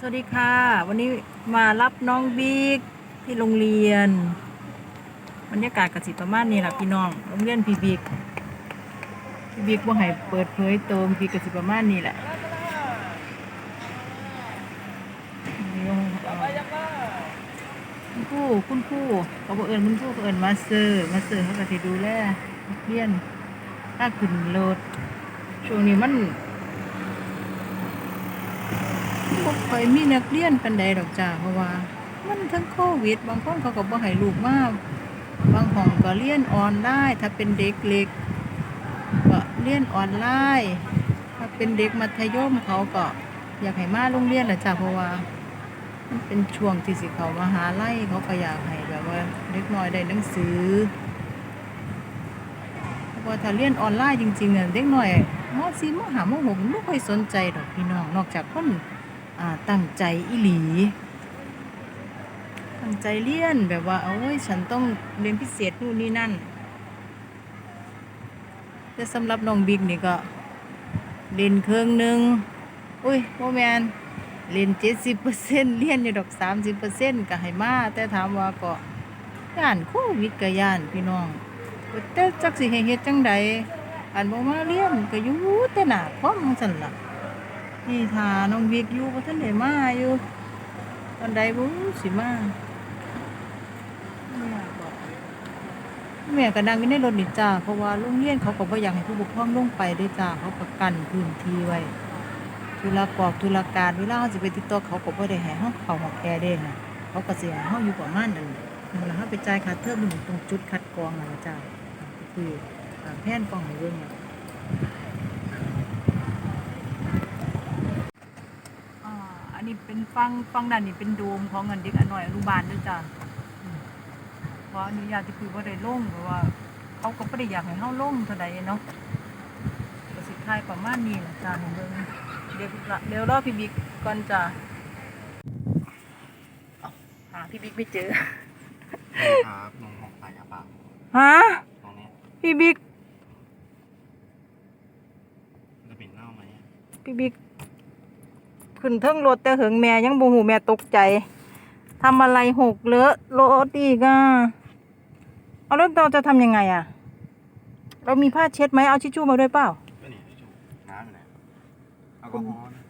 สวัสดีค่ะ วันนี้มารับน้องบิ๊กที่โรงเรียน บรรยากาศกสิประมาณนี้แหละพี่น้องโรงเรียนพี่บิ๊กพี่บิ๊กว่าให้เปิดเผยโตมพี่กสิประมาณนี้แหละนี่โรงเอ่คุณครูคุณครูเขาบอกเอิญคุณครูเขาเอิญมาเตอร์มาเตอร์เขาก็จะดูแลเรียนถ้าขึ้นรถช่วงนี้มัน บ่ค่อยมีนักเรียนปานใดดอกจ้าเพราะว่า มันทั้งโควิด บางคนเขาก็บ่ให้ลูกมาบางห้องก็เรียนออนไลน์ถ้าเป็นเด็กเล็กก็เรียนออนไลน์ถ้าเป็นเด็กมัธยมเขาก็อยากให้มาโรงเรียนแหละจ้าเพราะว่า มันเป็นช่วงที่สิเขามาหาไลัยเขาก็อยากให้แบบว่าเด็กน้อยได้หนังสือเพราะว่าถ้าเรียนออนไลน์จริงๆน่ะเด็กน้อยม .4 ม .5 ม .6 มันบ่ค่อยสนใจดอกพี่น้องนอกจากคน ตั้งใจอีหลี ตั้งใจเรียนแบบว่าโอ้ยฉันต้องเรียนพิเศษนู่นนี่นั่น แต่สำหรับน้องบิ๊กนี่ก็ เรียนเครื่องหนึ่งอุ้ยโมแมนเรียนเจ็ดสิบเปอร์เซ็นเรียนอยู่ดอกสามสิบเปอร์เซ็นก็ให้มาแต่ถามว่าก็ย่านโควิดก็ย่านพี่น้องแต่จักสิให้เฮ็ดจังใดอันบ่มาเรียนก็อยู่แต่หน้าคอมจังซั่นล่ะ นี่ทาน้องวิกอยู่บ่ทันได้มาอยู่ตอนใดบ่สิมาแม่ก็นั่งอยู่ในรถนี่จ้าเพราะว่าโรงเรียนเขาก็บ่อยากให้ผู้ปกครองลงไปด้จ้าเขาก็กันพื้นที่ไว้ธุรกอบธุรการเวลาเราสิไปติดต่อเขาก็บ่ได้ให้เฮาเข้าฮอกแกเด้ค่ะเขาก็สิให้เฮาอยู่ประมาณนั้นนั่นล่ะเฮาไปจ่ายค่าเทอมอยู่ตรงจุดคัดกรองนะจ้าคือตามแผนกองให้เบิ่งน่ะอ่าอั นนี้เป็นฟังฟังด้านนี้เป็นโดมของเงินเด็กอันหน่อยอนุบาลด้วยจ้ะอืมเพราะอนุญาตที่คือว่าได้ลงเพราะว่า เขาก็ไม่ได้อยากให้เฮาลงเท่าใดเนาะก็สิทายประมาณนี้ล่ะจ้ะของเบิ่งเดี๋ยวละเดี๋ยวรอพี่บิ๊กก่อนจ้ะเอ้าหาพี่บิ๊กไม่เจอครับน้องหกสายยาปากฮะตรงนี้พี่บิ๊กจะเป็นเน่าไหมพี่บิ๊ก ขึ้นเทิงรถแต่เหิงแม่ยังบ่หูแม่ตกใจทำอะไรหกเลอะรถอีกอะเอาแล้วเราจะทำยังไงอะ เรามีผ้าเช็ดไหมเอาชิชชู่มาด้วยเปล่า ก็นี่ที่จูน้ำอยู่ไหนแอลกอฮอล์นะ